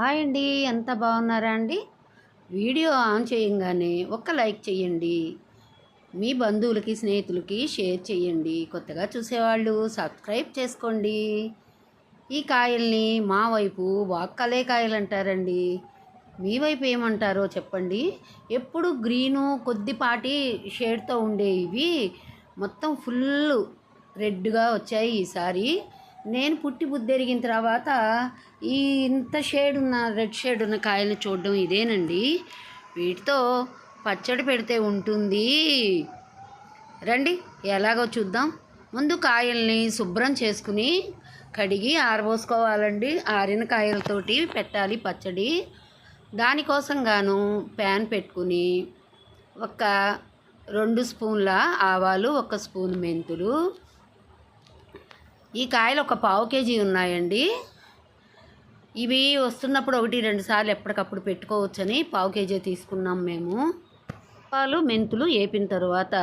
Hi అండి. ఎంత బాగున్నారా అండి? వీడియో ఆన్ చేయంగానే ఒక్క లైక్ చేయండి మీ బంధువులకి స్నేహితులకి షేర్ చేయండి కొత్తగా చూసేవాళ్ళు సబ్స్క్రైబ్ చేసుకోండి. ఈ కాయల్ని మా వైపు వాక్కలే కాయలు అంటారండి మీ వైపు ఏమంటారో చెప్పండి. ఎప్పుడు గ్రీను కొద్దిపాటి షేడ్తో ఉండే ఇవి మొత్తం ఫుల్ రెడ్గా వచ్చాయి ఈసారి. నేను పుట్టి బుద్ధెరిగిన తర్వాత ఈ ఇంత షేడ్ ఉన్న రెడ్ షేడ్ ఉన్న కాయల్ని చూడడం ఇదేనండి. వీటితో పచ్చడి పెడితే ఉంటుంది. రండి ఎలాగో చూద్దాం. ముందు కాయల్ని శుభ్రం చేసుకుని కడిగి ఆరబోసుకోవాలండి. ఆరిన కాయలతోటి పెట్టాలి పచ్చడి. దానికోసం గాను ప్యాన్ పెట్టుకుని ఒక రెండు స్పూన్ల ఆవాలు ఒక స్పూన్ మెంతులు ఈ కాయలు ఒక పావు కేజీ ఉన్నాయండి. ఇవి వస్తున్నప్పుడు ఒకటి రెండు సార్లు ఎప్పటికప్పుడు పెట్టుకోవచ్చని పావు కేజీ తీసుకున్నాం మేము. పాలు మెంతులు వేపిన తర్వాత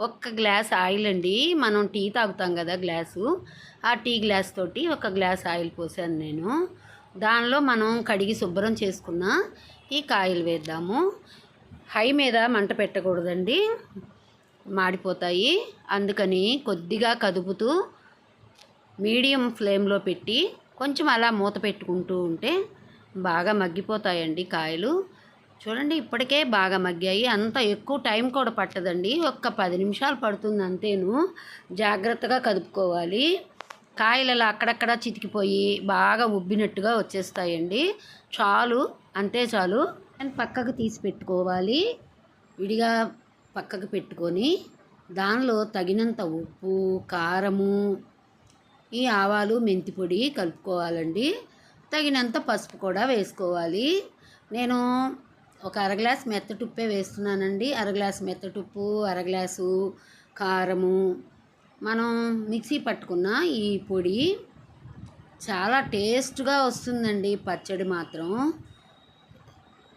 ఒక్క గ్లాస్ ఆయిల్ అండి. మనం టీ తాగుతాం కదా గ్లాసు. ఆ టీ గ్లాస్ తోటి ఒక గ్లాస్ ఆయిల్ పోసాను నేను. దానిలో మనం కడిగి శుభ్రం చేసుకున్న ఈ కాయలు వేద్దాము. హై మీద మంట పెట్టకూడదండి. మాడిపోతాయి. అందుకని కొద్దిగా కదుపుతూ మీడియం ఫ్లేమ్లో పెట్టి కొంచెం అలా మూత పెట్టుకుంటూ ఉంటే బాగా మగ్గిపోతాయండి కాయలు. చూడండి ఇప్పటికే బాగా మగ్గాయి. అంత ఎక్కువ టైం కూడా పట్టదండి. ఒక్క పది నిమిషాలు పడుతుంది అంతేను. జాగ్రత్తగా కదుపుకోవాలి. కాయలు అలా అక్కడక్కడ చితికిపోయి బాగా ఉబ్బినట్టుగా వచ్చేస్తాయండి. చాలు అంతే చాలు. అని పక్కకు తీసి పెట్టుకోవాలి. విడిగా పక్కకు పెట్టుకొని దానిలో తగినంత ఉప్పు కారము ఈ ఆవాలు మెంతి పొడి కలుపుకోవాలండి. తగినంత పసుపు కూడా వేసుకోవాలి. నేను ఒక అర గ్లాస్ మెత్తటుప్పే వేస్తున్నానండి. అర గ్లాస్ మెత్తటుప్పు అర గ్లాసు కారము. మనం మిక్సీ పట్టుకున్న ఈ పొడి చాలా టేస్ట్గా వస్తుందండి. పచ్చడి మాత్రం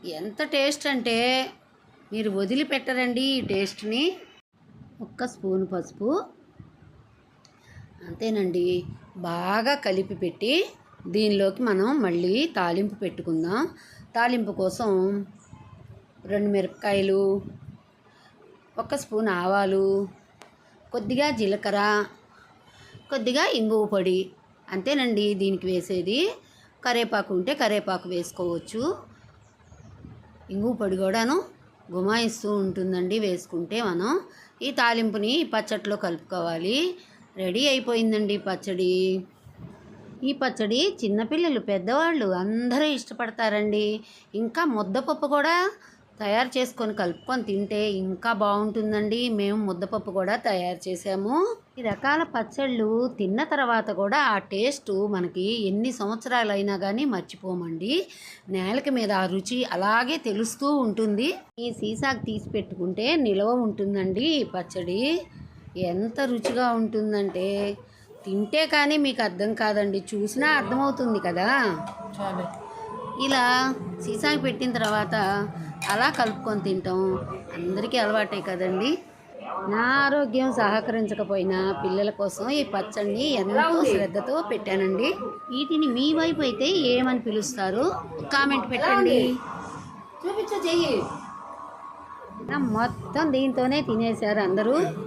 ఎంత టేస్ట్ అంటే మీరు వదిలిపెట్టరండి ఈ టేస్ట్ని. ఒక్క స్పూన్ పసుపు. అంతేనండి. బాగా కలిపి పెట్టి దీనిలోకి మనం మళ్ళీ తాలింపు పెట్టుకుందాం. తాలింపు కోసం రెండు మిరపకాయలు ఒక స్పూన్ ఆవాలు కొద్దిగా జీలకర్ర కొద్దిగా ఇంగువ పొడి అంతేనండి దీనికి వేసేది. కరేపాకు ఉంటే కరేపాకు వేసుకోవచ్చు. ఇంగువ పొడి కూడాను గుమాయిస్తూ ఉంటుందండి వేసుకుంటే మనం. ఈ తాలింపుని పచ్చట్లో కలుపుకోవాలి. రెడీ అయిపోయిందండి పచ్చడి. ఈ పచ్చడి చిన్నపిల్లలు పెద్దవాళ్ళు అందరూ ఇష్టపడతారండి. ఇంకా ముద్దపప్పు కూడా తయారు చేసుకొని కలుపుకొని తింటే ఇంకా బాగుంటుందండి. మేము ముద్దపప్పు కూడా తయారు చేసాము. ఈ రకాల పచ్చళ్ళు తిన్న తర్వాత కూడా ఆ టేస్ట్ మనకి ఎన్ని సంవత్సరాలైనా కానీ మర్చిపోమండి. నేలకి మీద ఆ రుచి అలాగే తెలుస్తూ ఉంటుంది. ఈ సీసాకు తీసి పెట్టుకుంటే నిలవ ఉంటుందండి ఈ పచ్చడి. ఎంత రుచిగా ఉంటుందంటే తింటే కానీ మీకు అర్థం కాదండి. చూసినా అర్థమవుతుంది కదా? ఇలా సీసాకి పెట్టిన తర్వాత అలా కలుపుకొని తింటాం. అందరికీ అలవాటే కదండి. నా ఆరోగ్యం సహకరించకపోయినా పిల్లల కోసం ఈ పచ్చడిని ఎంతో శ్రద్ధతో పెట్టానండి. వీటిని మీ వైపు అయితే ఏమని పిలుస్తారు? కామెంట్ పెట్టండి. చూపించు చెయ్యి. మొత్తం దీంతోనే తినేశారు అందరూ.